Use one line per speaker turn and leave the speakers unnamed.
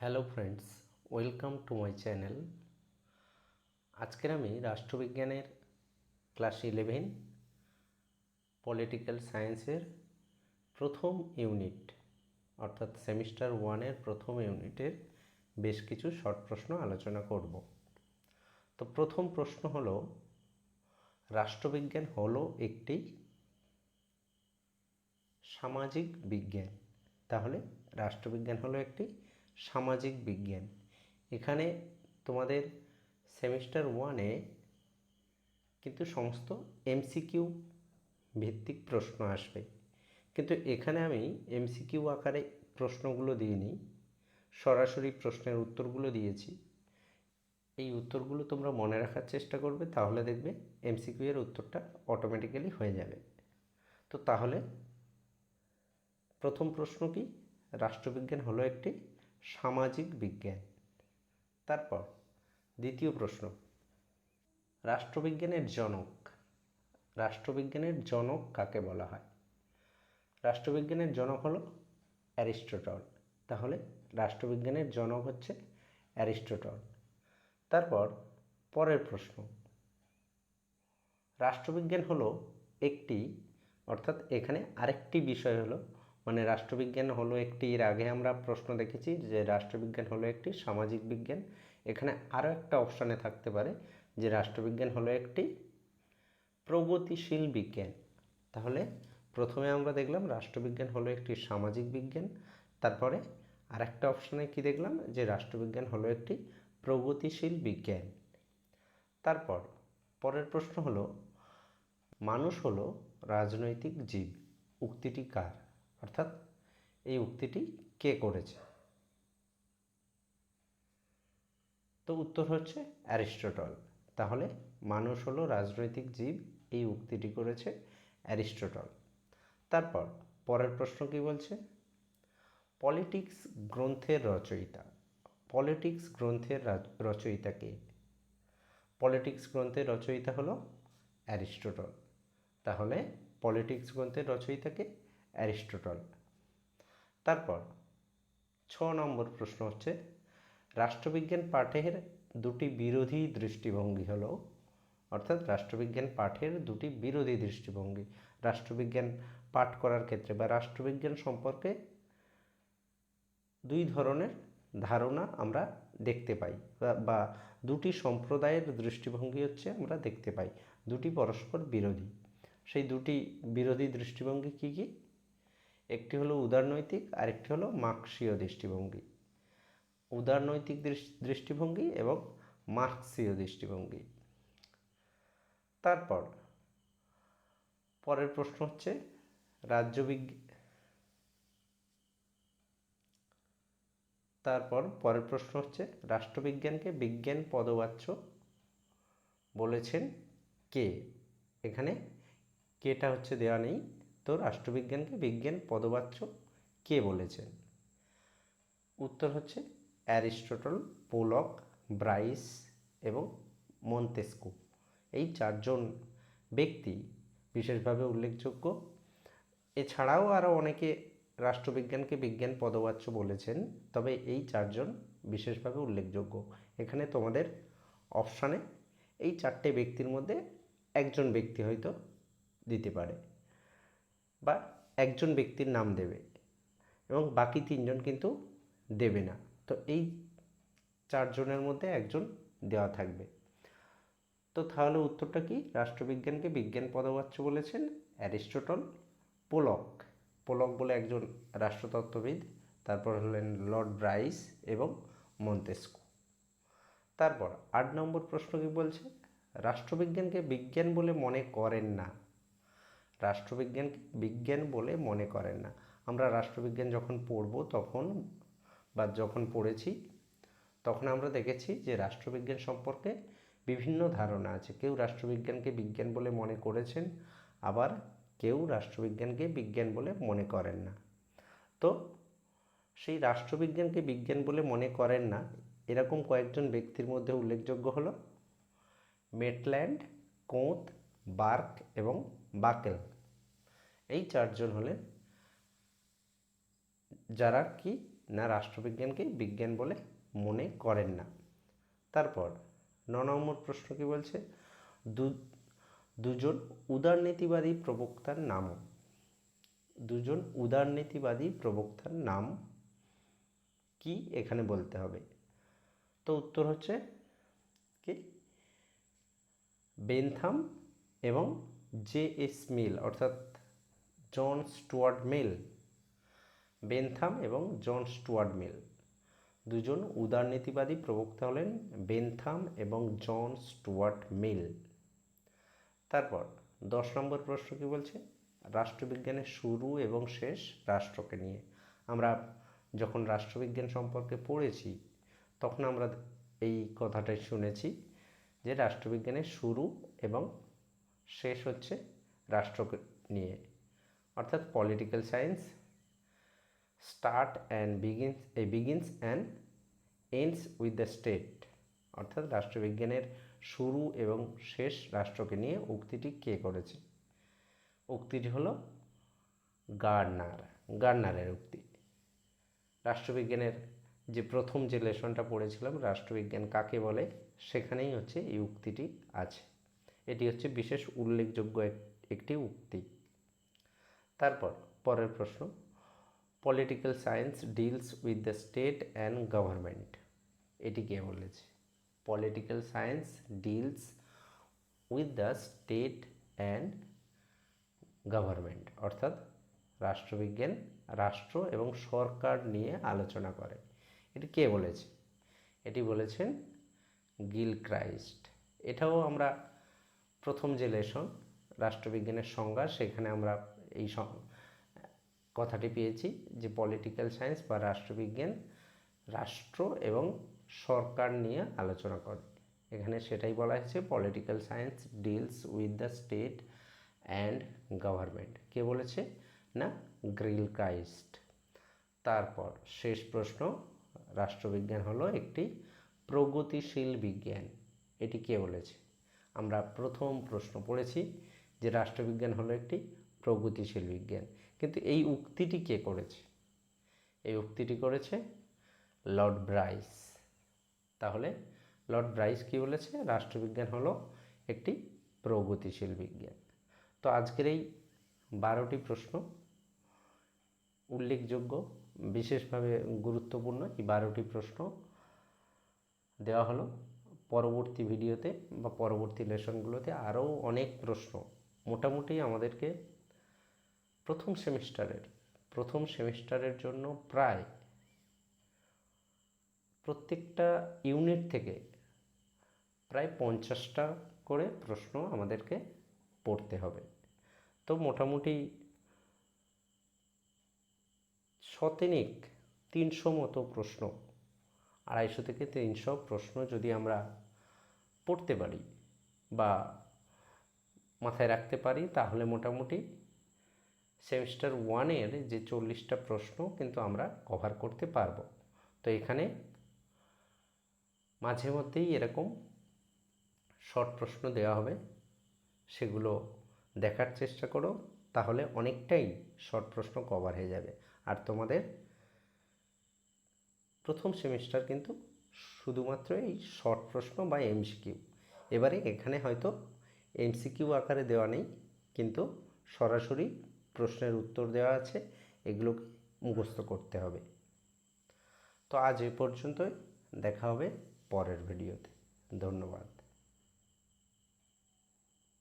Hello friends, welcome to my channel. আজকের আমি রাষ্ট্রবিজ্ঞানের class eleven, political সায়েন্সের প্রথম ইউনিট, অর্থাৎ সেমিস্টার ওয়ানের প্রথম ইউনিটের বেশ কিছু শর্ট প্রশ্ন আলোচনা করব। তো প্রথম প্রশ্ন হলো, রাষ্ট্রবিজ্ঞান হলো একটি সামাজিক বিজ্ঞান। তাহলে রাষ্ট্রবিজ্ঞান হলো একটি সামাজিক বিজ্ঞান। এখানে তোমাদের সেমিস্টার ওয়ানে কিন্তু সমস্ত এমসিকিউ ভিত্তিক প্রশ্ন আসবে। কিন্তু এখানে আমি এমসিকিউ আকারে প্রশ্নগুলো দিইনি, সরাসরি প্রশ্নের উত্তরগুলো দিয়েছি। এই উত্তরগুলো তোমরা মনে রাখার চেষ্টা করবে, তাহলে দেখবে এমসিকিউ এর উত্তরটা অটোমেটিক্যালি হয়ে যাবে। তো তাহলে প্রথম প্রশ্ন কি? রাষ্ট্রবিজ্ঞান হলো একটি সামাজিক বিজ্ঞান। তারপর দ্বিতীয় প্রশ্ন, রাষ্ট্রবিজ্ঞানের জনক রাষ্ট্রবিজ্ঞানের জনক কাকে বলা হয়? রাষ্ট্রবিজ্ঞানের জনক হলো অ্যারিস্টটল। তাহলে রাষ্ট্রবিজ্ঞানের জনক হচ্ছে অ্যারিস্টটল। তারপর পরের প্রশ্ন, রাষ্ট্রবিজ্ঞান হলো একটি, অর্থাৎ এখানে আরেকটি বিষয় হলো মানে রাষ্ট্রবিজ্ঞান হলো একটি, এর আগে আমরা প্রশ্ন দেখেছি যে রাষ্ট্রবিজ্ঞান হলো একটি সামাজিক বিজ্ঞান। এখানে আরও একটা অপশানে থাকতে পারে যে রাষ্ট্রবিজ্ঞান হলো একটি প্রগতিশীল বিজ্ঞান। তাহলে প্রথমে আমরা দেখলাম রাষ্ট্রবিজ্ঞান হলো একটি সামাজিক বিজ্ঞান। তারপরে আরেকটা অপশানে কি দেখলাম যে রাষ্ট্রবিজ্ঞান হলো একটি প্রগতিশীল বিজ্ঞান। তারপর পরের প্রশ্ন হলো, মানুষ হলো রাজনৈতিক জীব, উক্তিটি কার? অর্থাৎ এই উক্তিটি কে করেছে? তো উত্তর হচ্ছে অ্যারিস্টটল। তাহলে মানুষ হলো রাজনৈতিক জীব, এই উক্তিটি করেছে অ্যারিস্টটল। তারপর পরের প্রশ্ন কি বলছে? পলিটিক্স গ্রন্থের রচয়িতা। পলিটিক্স গ্রন্থের রচয়িতা কে? পলিটিক্স গ্রন্থের রচয়িতা হলো অ্যারিস্টটল। তাহলে পলিটিক্স গ্রন্থের রচয়িতাকে অ্যারিস্টটল। তারপর ছ নম্বর প্রশ্ন হচ্ছে, রাষ্ট্রবিজ্ঞান পাঠের দুটি বিরোধী দৃষ্টিভঙ্গি হলো, অর্থাৎ রাষ্ট্রবিজ্ঞান পাঠের দুটি বিরোধী দৃষ্টিভঙ্গি, রাষ্ট্রবিজ্ঞান পাঠ করার ক্ষেত্রে বা রাষ্ট্রবিজ্ঞান সম্পর্কে দুই ধরনের ধারণা আমরা দেখতে পাই, বা দুটি সম্প্রদায়ের দৃষ্টিভঙ্গি হচ্ছে আমরা দেখতে পাই, দুটি পরস্পর বিরোধী। সেই দুটি বিরোধী দৃষ্টিভঙ্গি কী কী? একটি হলো উদারনৈতিক আর একটি হলো মার্কসীয় দৃষ্টিভঙ্গি। উদারনৈতিক দৃষ্টিভঙ্গি এবং মার্কসীয় দৃষ্টিভঙ্গি। তারপর, পরের প্রশ্ন হচ্ছে রাজ্যবিজ্ঞান তারপর পরের প্রশ্ন হচ্ছে রাষ্ট্রবিজ্ঞানকে বিজ্ঞান পদবাচ্য বলেছেন কে? এখানে কেটা হচ্ছে দেওয়া নেই। তো রাষ্ট্রবিজ্ঞানকে বিজ্ঞান পদবাচ্য কে বলেছেন? উত্তর হচ্ছে অ্যারিস্টটল, পোলক, ব্রাইস এবং মন্তেস্কু। এই চারজন ব্যক্তি বিশেষভাবে উল্লেখযোগ্য। এছাড়াও আরও অনেকে রাষ্ট্রবিজ্ঞানকে বিজ্ঞান পদবাচ্য বলেছেন, তবে এই চারজন বিশেষভাবে উল্লেখযোগ্য। এখানে তোমাদের অপশানে এই চারটে ব্যক্তির মধ্যে একজন ব্যক্তি হয়তো দিতে পারে। বা একজন ব্যক্তির নাম দেবে এবং বাকি তিনজন কিন্তু দেবে না। তো এই চারজনের মধ্যে একজন দেওয়া থাকবে। তো তাহলে উত্তরটা কি? রাষ্ট্রবিজ্ঞানকে বিজ্ঞান পদবাচ্য বলেছেন অ্যারিস্টটল। পোলক পোলক বলে একজন রাষ্ট্রতত্ত্ববিদ, তারপর হলেন লর্ড ব্রাইস এবং মন্তেস্কু। তারপর আট নম্বর প্রশ্ন কি বলছে? রাষ্ট্রবিজ্ঞানকে বিজ্ঞান বলে মনে করেন না। রাষ্ট্রবিজ্ঞানকে বিজ্ঞান বলে মনে করেন না। আমরা রাষ্ট্রবিজ্ঞান যখন পড়ব তখন বা যখন পড়েছি, তখন আমরা দেখেছি যে রাষ্ট্রবিজ্ঞান সম্পর্কে বিভিন্ন ধারণা আছে। কেউ রাষ্ট্রবিজ্ঞানকে বিজ্ঞান বলে মনে করেছেন, আবার কেউ রাষ্ট্রবিজ্ঞানকে বিজ্ঞান বলে মনে করেন না। তো সেই রাষ্ট্রবিজ্ঞানকে বিজ্ঞান বলে মনে করেন না, এরকম কয়েকজন ব্যক্তির মধ্যে উল্লেখযোগ্য হলো, মেটল্যান্ড, কোঁত বার্ক এবং বাকেল। এই চারজন হলেন যারা কি না রাষ্ট্রবিজ্ঞানকে বিজ্ঞান বলে মনে করেন না। তারপর ন নম্বর প্রশ্ন কি বলছে? দু, দুজন উদারনীতিবাদী প্রবক্তার নাম। দুজন উদারনীতিবাদী প্রবক্তার নাম কি এখানে বলতে হবে? তো উত্তর হচ্ছে কি? বেনথাম এবং জে এস মিল অর্থাৎ জন স্টুয়ার্ড মিল বেনথাম এবং জন স্টুয়ার্ড মিল দুজন উদারনীতিবাদী প্রবক্তা হলেন বেনথাম এবং জন স্টুয়ার্ট মিল তারপর দশ নম্বর প্রশ্ন কি বলছে? রাষ্ট্রবিজ্ঞানের শুরু এবং শেষ রাষ্ট্রকে নিয়ে। আমরা যখন রাষ্ট্রবিজ্ঞান সম্পর্কে পড়েছি, তখন আমরা এই কথাটাই শুনেছি যে রাষ্ট্রবিজ্ঞানের শুরু এবং শেষ হচ্ছে রাষ্ট্রকে নিয়ে। অর্থাৎ political science start and begins A begins and ends with the state অর্থাৎ রাষ্ট্রবিজ্ঞানের শুরু এবং শেষ রাষ্ট্রকে নিয়ে উক্তিটি কে করেছে? উক্তিটি হলো গার্নার, গার্নারের উক্তি। রাষ্ট্রবিজ্ঞানের যে প্রথম যে লেসনটা পড়েছিলাম, রাষ্ট্রবিজ্ঞান কাকে বলে? সেখানেই হচ্ছে এই উক্তিটি আছে। এটি হচ্ছে বিশেষ উল্লেখযোগ্য একটি উক্তি। তারপর, পরের প্রশ্ন। Political science deals with the state and government এটি কে বলেছে? Political science deals with the state and government অর্থাৎ রাষ্ট্রবিজ্ঞান, রাষ্ট্র এবং সরকার নিয়ে আলোচনা করে। এটি কে বলেছে? এটি বলেছেন গিল ক্রাইস্ট এটাও আমরা প্রথম যে লেসন রাষ্ট্রবিজ্ঞানের সংজ্ঞা, সেখানে আমরা এই কথাটি পেয়েছি যে পলিটিক্যাল সায়েন্স বা রাষ্ট্রবিজ্ঞান, রাষ্ট্র এবং সরকার নিয়ে আলোচনা করে। এখানে সেটাই বলা হয়েছে political science deals with the state and government কে বলেছে? না গ্রিল ক্রাইস্ট তারপর শেষ প্রশ্ন, রাষ্ট্রবিজ্ঞান হলো একটি প্রগতিশীল বিজ্ঞান। এটি কে বলেছে? আমরা প্রথম প্রশ্ন পড়েছি যে রাষ্ট্রবিজ্ঞান হলো একটি প্রগতিশীল বিজ্ঞান। কিন্তু এই উক্তিটি কে করেছে? এই উক্তিটি করেছে লর্ড ব্রাইস। তাহলে লর্ড ব্রাইস কি বলেছে? রাষ্ট্রবিজ্ঞান হলো একটি প্রগতিশীল বিজ্ঞান। তো আজকের এই বারোটি প্রশ্ন উল্লেখযোগ্য, বিশেষভাবে গুরুত্বপূর্ণ। এই বারোটি প্রশ্ন দেওয়া হলো পরবর্তী ভিডিওতে বা পরবর্তী লেসনগুলোতে আরও অনেক প্রশ্ন মোটামুটি আমাদেরকে প্রথম সেমিস্টারের প্রথম সেমিস্টারের জন্য প্রায় প্রত্যেকটা ইউনিট থেকে প্রায় পঞ্চাশটা করে প্রশ্ন আমাদেরকে পড়তে হবে। তো মোটামুটি শতেনিক তিনশো মতো প্রশ্ন আড়াইশো থেকে তিনশো প্রশ্ন যদি আমরা পড়তে পারি বা মাথায় রাখতে পারি, তাহলে মোটামুটি সেমিস্টার ওয়ানের যে চল্লিশটা প্রশ্ন কিন্তু আমরা কভার করতে পারব। তো এখানে মাঝে মধ্যেই এরকম শর্ট প্রশ্ন দেওয়া হবে, সেগুলো দেখার চেষ্টা করো, তাহলে অনেকটাই শর্ট প্রশ্ন কভার হয়ে যাবে। আর তোমাদের প্রথম সেমিস্টার কিন্তু শুধুমাত্র এই শর্ট প্রশ্ন বা এমসিকিউ এবারে এখানে হয়তো এমসিকিউ আকারে দেওয়া নেই, কিন্তু সরাসরি প্রশ্নের উত্তর দেওয়া আছে, এগুলোকে মুখস্থ করতে হবে। তো আজ এ পর্যন্তই, দেখা হবে পরের ভিডিওতে। ধন্যবাদ।